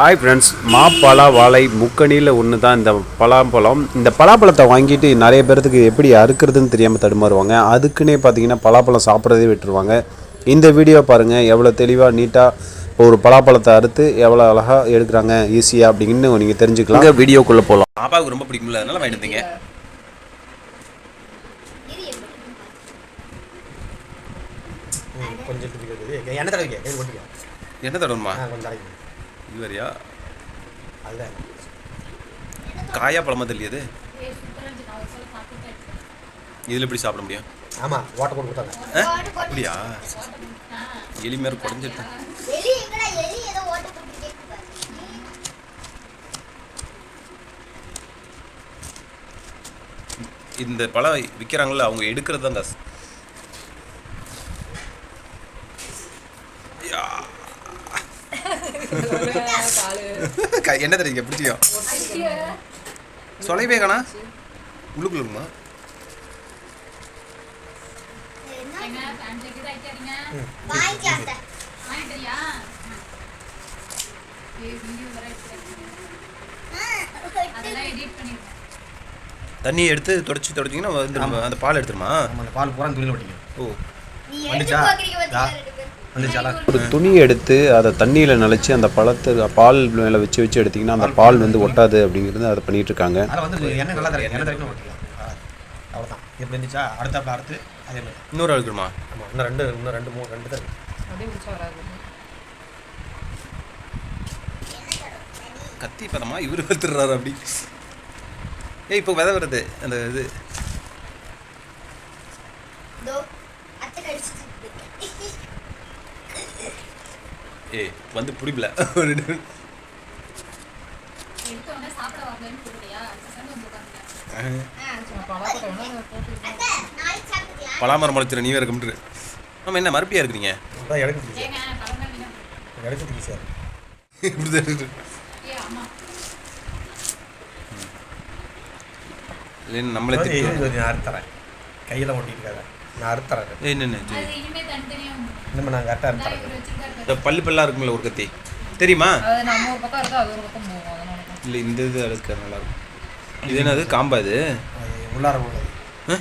Hi friends மாப்பழா வாழை முக்கணியில் ஒன்று தான் இந்த பலாப்பழம். இந்த பலாப்பழத்தை வாங்கிட்டு நிறைய பேர்த்துக்கு எப்படி அறுக்கிறதுன்னு தெரியாமல் தடுமாறுவாங்க. அதுக்குன்னே பார்த்தீங்கன்னா பலாப்பழம் சாப்பிட்றதே விட்டுருவாங்க. இந்த வீடியோ பாருங்கள் எவ்வளோ தெளிவாக நீட்டாக ஒரு பலாப்பழத்தை அறுத்து எவ்வளோ அழகாக எடுக்கிறாங்க ஈஸியாக அப்படின்னு நீங்கள் தெரிஞ்சுக்கலாம். வீடியோக்குள்ளே போகலாம் பாப்பாவுக்கு ரொம்ப பிடிக்கும்ல அதனால வாங்கிட்டு கொஞ்சம் எது கொட்டிக்க என்ன தடவணுமா? ஆ கொஞ்சம் இதுவரையா அதுதான் காயா பழமா தெரியாது இதில் எப்படி சாப்பிட முடியும்? ஆமாம் ஓட்ட போட்டு கொடுத்தாங்க? அப்படியா? எலி போட்டு கேக்குது இந்த பழம் விற்கிறாங்கல்ல அவங்க எடுக்கிறது தான் காசு. என்ன தெரியுங்க பிடிச்சிக்கோ சொலைவே காணா உள்ளுக்குள்ளுமா. தண்ணியை எடுத்து தொடச்சி தொடச்சிங்கன்னா வந்துருமா அந்த பால் எடுத்துருமா அந்த பால் பூரா துணியில் ஒட்டிங்க ஓ. நீ வந்துச்சா? ஒரு துணி எடுத்து அதை தண்ணியில் நனைச்சி அந்த பழத்தை பால் மேலே வச்சு வச்சு எடுத்திங்கன்னா அந்த பால் வந்து ஒட்டாது அப்படிங்கிறது அதை பண்ணிகிட்டு இருக்காங்க. இன்னொரு அழுக்குமா ஆமாம் இன்னும் ரெண்டு இன்னும் ரெண்டு மூணு ரெண்டு தான் கத்தி பதமா? இவரு வத்துறாரு அப்படி. ஏய் இப்போ விதை வருது. அந்த இது. ஏய் வந்து பிடிக்கல. சாப்பிட்டுக்கலாம். பலாமரம் முளைச்சிர நீ வேறு கம்ப்யூட்டர் ஆமாம் என்ன மறுபடியா இருக்கிறீங்க? எடுக்க பிடிக்கும் எடுக்க பிடிக்கும் சார். இருக்கு. இல்லைன்னு நம்மளே அறுத்தரேன் கையில் ஒட்டிட்டு நான் அறுத்தரேன் ஏய் என்னென்ன இனிமேல் நான் கரெக்டாக அறுத்தரேன் இந்த பல்லு இருக்கும்ல ஒரு கத்தி. தெரியுமா? இல்லை இந்த இது அழுக்க நல்லா இருக்கும். இது என்னது? காம்பா இது? அது உள்ளார ஆ?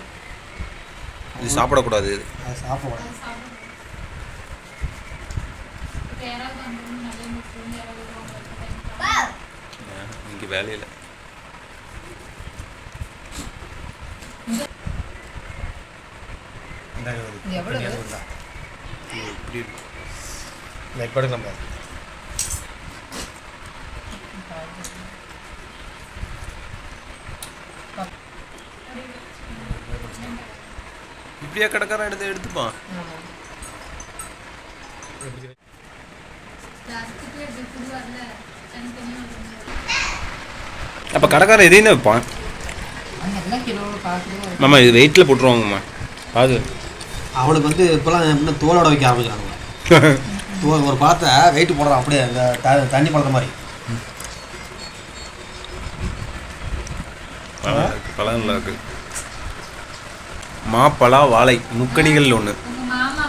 இது சாப்பிடக்கூடாது இது. சாப்பிடக்கூடாது. இங்கே வேலையில் எவ்வளவு? இந்த இப்படி இருக்கு இப்போ எடுக்கலாம் பாரு. இப்படியா கடைக்காரன் எடுத்து எடுத்துப்பான். அப்போ கடைக்காரன் எதையும் தான் வைப்பான் மாமா இது வெயிட்டில் போட்டுருவாங்கம்மா அது அவனுக்கு வந்து இப்போலாம் எப்படின்னா தோலோட வைக்க ஆரம்பிச்சானுங்க தோல் ஒரு பழத்தை வெயிட் போடுறான் அப்படியே இந்த தண்ணி பழத்த மாதிரி. பழம் நல்லா இருக்கு. மாப்பழா வாழை முக்கணிகள் ஒன்று உங்க மாமா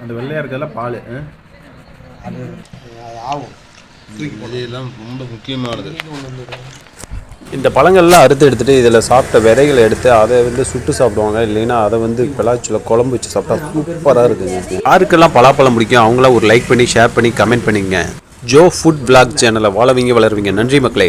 அந்த வெள்ளையா இருக்கறதுல பால் அது ஆகும். இதெல்லாம் ரொம்ப முக்கியமானது. இந்த பழங்கள்லாம் அறுத்து எடுத்துட்டு இதில் சாப்பிட்ட விதைகளை எடுத்து அதை வந்து சுட்டு சாப்பிடுவாங்க. இல்லைன்னா அதை வந்து பிளாச்சில் குழம்பு வச்சு சாப்பிட்டா சூப்பராக இருக்குங்க யாருக்கெல்லாம் பலாப்பழம் பிடிக்கும் அவங்களாம் ஒரு லைக் பண்ணி ஷேர் பண்ணி கமெண்ட் பண்ணிங்க ஜோ ஃபுட் பிளாக் சேனலை வாழவீங்க வளருவீங்க. நன்றி மக்களே.